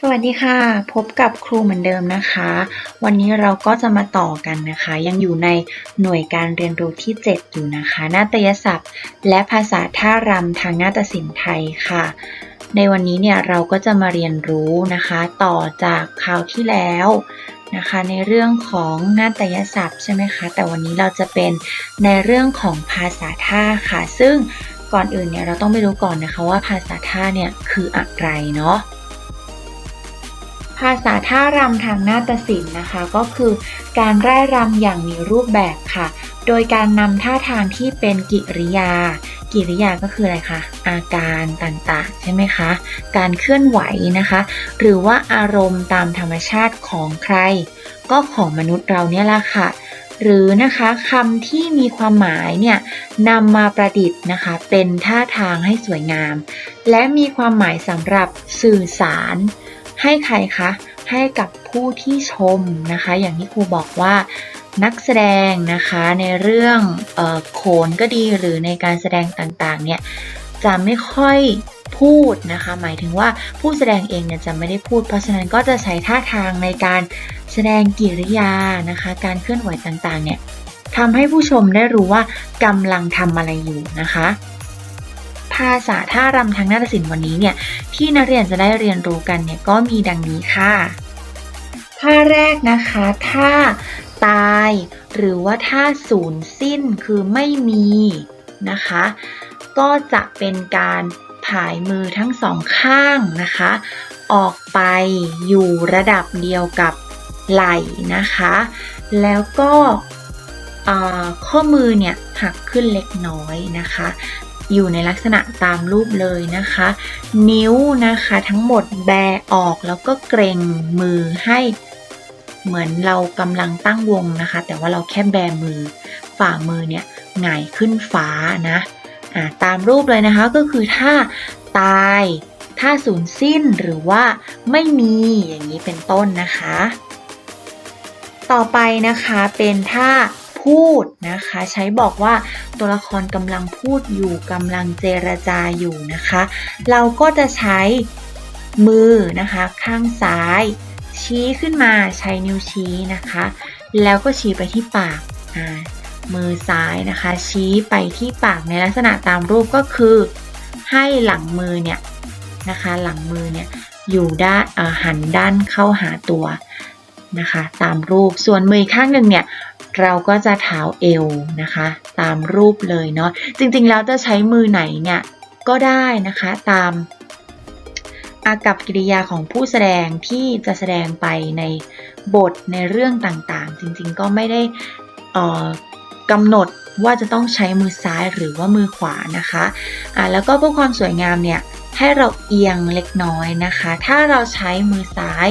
สวัสดีค่ะ พบกับครูเหมือนเดิมนะคะ วันนี้เราก็จะมาต่อกันนะคะ ยังอยู่ในหน่วยการเรียนรู้ที่ 7 อยู่นะคะ นาฏยศัพท์ และภาษาท่ารำทางนาฏศิลป์ไทยค่ะ ในวันนี้เนี่ยเราก็จะมาเรียนรู้นะคะ ต่อจากคราวที่แล้วนะคะ ในเรื่องของนาฏยศัพท์ใช่ไหมคะ แต่วันนี้เราจะเป็นในเรื่องของภาษาท่าค่ะ ซึ่งก่อนอื่นเนี่ยเราต้องไปรู้ก่อนนะคะว่าภาษาท่าเนี่ยคืออะไรเนาะ ภาษาท่ารำทางนาฏศิลป์นะคะ ก็คือการร่ายรำอย่างมีรูปแบบค่ะ โดยการนำท่าทางที่เป็นกิริยา กิริยาก็คืออะไรคะอาการต่างๆ ใช่ไหมคะ การเคลื่อนไหวนะคะ หรือว่าอารมณ์ตามธรรมชาติของใคร ก็ของมนุษย์เราเนี่ยแหละค่ะหรือนะคะคำที่มีความหมายเนี่ยนำมาประดิษฐ์นะคะ เป็นท่าทางให้สวยงาม และมีความหมายสำหรับสื่อสาร ให้ใครคะ ให้กับผู้ที่ชมนะคะ อย่างที่ครูบอกว่านักแสดงนะคะในเรื่องออโขนก็ดีหรือในการแสดงต่างๆเนี่ยจะไม่ค่อยพูดนะคะ หมายถึงว่าผู้แสดงเองเนี่ยจะไม่ได้พูด เพราะฉะนั้นก็จะใช้ท่าทางในการแสดงกิริยานะคะ การเคลื่อนไหวต่างๆเนี่ยทำให้ผู้ชมได้รู้ว่ากำลังทำอะไรอยู่นะคะ ภาษาท่ารำทางนาฏศิลป์วันนี้เนี่ยที่นักเรียนจะได้เรียนรู้กันเนี่ยก็มีดังนี้ค่ะ ท่าแรกนะคะท่าตาย หรือว่าท่าสูญสิ้นคือไม่มีนะคะ ก็จะเป็นการผายมือทั้งสองข้างนะคะ ออกไปอยู่ระดับเดียวกับไหล่นะคะ แล้วก็ข้อมือเนี่ยหักขึ้นเล็กน้อยนะคะ อยู่ในลักษณะตามรูปเลยนะคะ นิ้วนะคะทั้งหมดแบออกแล้วก็เกรงมือให้เหมือนเรากำลังตั้งวงนะคะ แต่ว่าเราแค่แบมือฝ่ามือเนี่ยหงายขึ้นฟ้านะตามรูปเลยนะคะก็คือท่าตายท่าสูญสิ้นหรือว่าไม่มีอย่างนี้เป็นต้นนะคะ ต่อไปนะคะเป็นท่า พูดนะคะ ใช้บอกว่าตัวละครกำลังพูดอยู่กำลังเจรจาอยู่นะคะ เราก็จะใช้มือนะคะ ข้างซ้าย ชี้ขึ้นมาใช้นิ้วชี้นะคะ แล้วก็ชี้ไปที่ปากมือซ้ายนะคะ ชี้ไปที่ปากในลักษณะตามรูปก็คือ ให้หลังมือเนี่ยนะคะ หลังมือเนี่ยอยู่ด้านหันด้านเข้าหาตัวนะคะ ตามรูปส่วนมือข้างหนึ่งเนี่ย เราก็จะเท้าเอวนะคะ ตามรูปเลยเนาะจริงๆแล้วจะใช้มือไหนเนี่ยก็ได้นะคะตามอากับกิริยาของผู้แสดงที่จะแสดงไปในบทในเรื่องต่างๆ จริงๆก็ไม่ได้กำหนดว่าจะต้องใช้มือซ้ายหรือว่ามือขวานะคะอ่าแล้วก็เพื่อความสวยงามเนี่ย ให้เราเอียงเล็กน้อยนะคะ ถ้าเราใช้มือซ้าย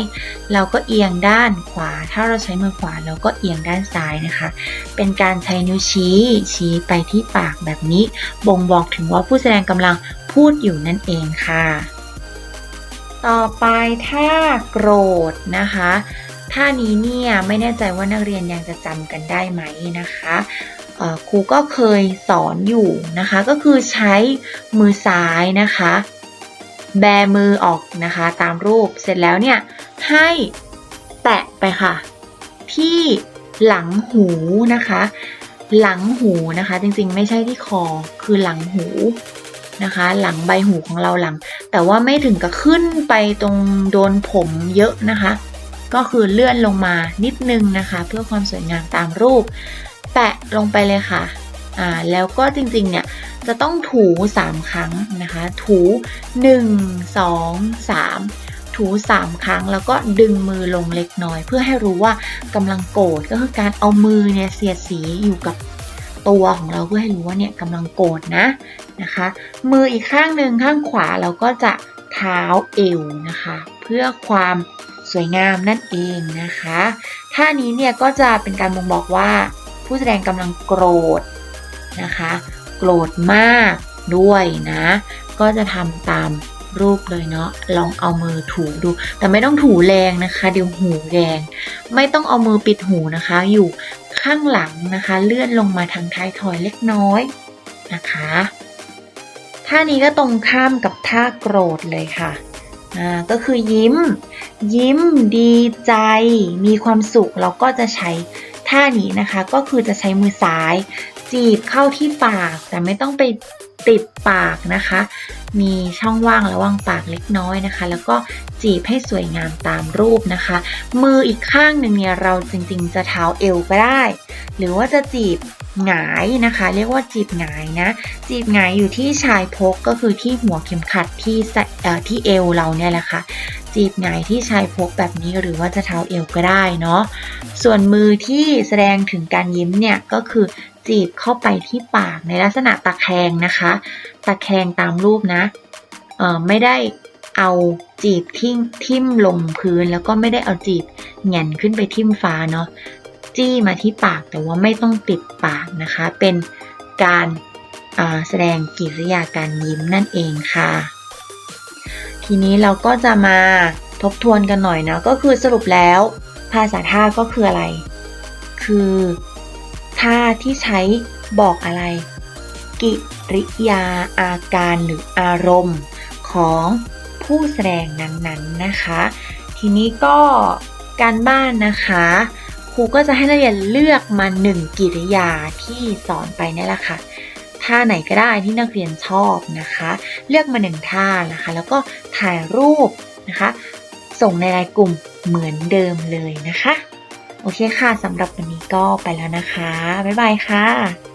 เราก็เอียงด้านขวา ถ้าเราใช้มือขวาเราก็เอียงด้านซ้ายนะคะ เป็นการใช้นิ้วชี้ชี้ไปที่ปากแบบนี้ บ่งบอกถึงว่าผู้แสดงกำลังพูดอยู่นั่นเองค่ะ ต่อไปท่าโกรธนะคะท่านี้เนี่ยไม่แน่ใจว่านักเรียนยังจะจำกันได้ไหมนะคะครูก็เคยสอนอยู่นะคะ ก็คือใช้มือซ้ายนะคะ แบมือออกนะคะตามรูปเสร็จแล้วเนี่ยให้แตะไปค่ะ ที่หลังหูนะคะ หลังหูนะคะ จริงๆ ไม่ใช่ที่คอคือหลังหูนะคะ หลังใบหูของเราหลัง แต่ว่าไม่ถึงกับขึ้นไปตรงโดนผมเยอะนะคะ ก็คือเลื่อนลงมานิดนึงนะคะ เพื่อความสวยงามตามรูป แปะลงไปเลยค่ะ อ่าแล้วก็จริงๆเนี่ยจะต้องถู 3 ครั้งนะคะ ถู 1 2 3 ถู 3 ครั้งแล้วก็ดึงมือลงเล็กน้อย เพื่อให้รู้ว่ากำลังโกรธก็คือการเอามือเนี่ยเสียดสีอยู่กับตัวของเราเพื่อให้รู้ว่าเนี่ยกำลังโกรธนะนะคะ มืออีกข้างหนึ่งข้างขวาเราก็จะเท้าเอวนะคะ เพื่อความสวยงามนั่นเองนะคะท่านี้เนี่ยก็จะเป็นการบ่งบอกว่าผู้แสดงกำลังโกรธ นะคะ โกรธมากด้วยนะ ก็จะทำตามรูปเลยเนาะลองเอามือถูดู แต่ไม่ต้องถูแรงนะคะ เดี๋ยวหูแดง ไม่ต้องเอามือปิดหูนะคะ อยู่ข้างหลังนะคะ เลื่อนลงมาทางท้ายทอยเล็กน้อยนะคะท่านี้ก็ตรงข้ามกับท่าโกรธเลยค่ะอ่าก็คือยิ้ม ยิ้มดีใจ มีความสุขเราก็จะใช้ท่านี้นะคะ ก็คือจะใช้มือซ้าย จีบเข้าที่ปาก แต่ไม่ต้องไปติดปากนะคะ มีช่องว่างระหว่างปากเล็กน้อยนะคะ แล้วก็จีบให้สวยงามตามรูปนะคะ มืออีกข้างหนึ่งเนี่ยเราจริงๆจะเท้าเอวก็ได้ หรือว่าจะจีบหงายนะคะ เรียกว่าจีบหงายนะ จีบหงายอยู่ที่ชายพกก็คือที่หัวเข็มขัดที่เอ่อที่เอวเราเนี่ยแหละค่ะ จีบหงายที่ชายพกแบบนี้หรือว่าจะเท้าเอวก็ได้เนาะส่วนมือที่แสดงถึงการยิ้มเนี่ยก็คือ จีบเข้าไปที่ปากในลักษณะตะแคงนะคะ ตะแคงตามรูปนะเอ่อไม่ได้เอาจีบทิ่มทิ่มลงพื้นแล้วก็ไม่ได้เอาจีบแหงนขึ้นไปทิ่มฟ้าเนาะจี้มาที่ปากแต่ว่าไม่ต้องติดปากนะคะ เป็นการอ่าแสดงกิริยาการยิ้มนั่นเองค่ะ ทีนี้เราก็จะมาทบทวนกันหน่อยนะก็คือสรุปแล้วภาษาท่าก็คืออะไร คือ ท่าที่ใช้บอกอะไร กิริยาอาการหรืออารมณ์ของผู้แสดงนั้นๆนะคะ ทีนี้ก็การบ้านนะคะครูก็จะให้นักเรียนเลือกมาหนึ่งกิริยาที่สอนไปนี่แหละค่ะท่าไหนก็ได้ที่นักเรียนชอบนะคะ เลือกมาหนึ่งท่านะคะ แล้วก็ถ่ายรูปนะคะ ส่งในไลน์กลุ่มเหมือนเดิมเลยนะคะ โอเคค่ะสำหรับวันนี้ก็ไปแล้วนะคะ บ๊ายบายค่ะ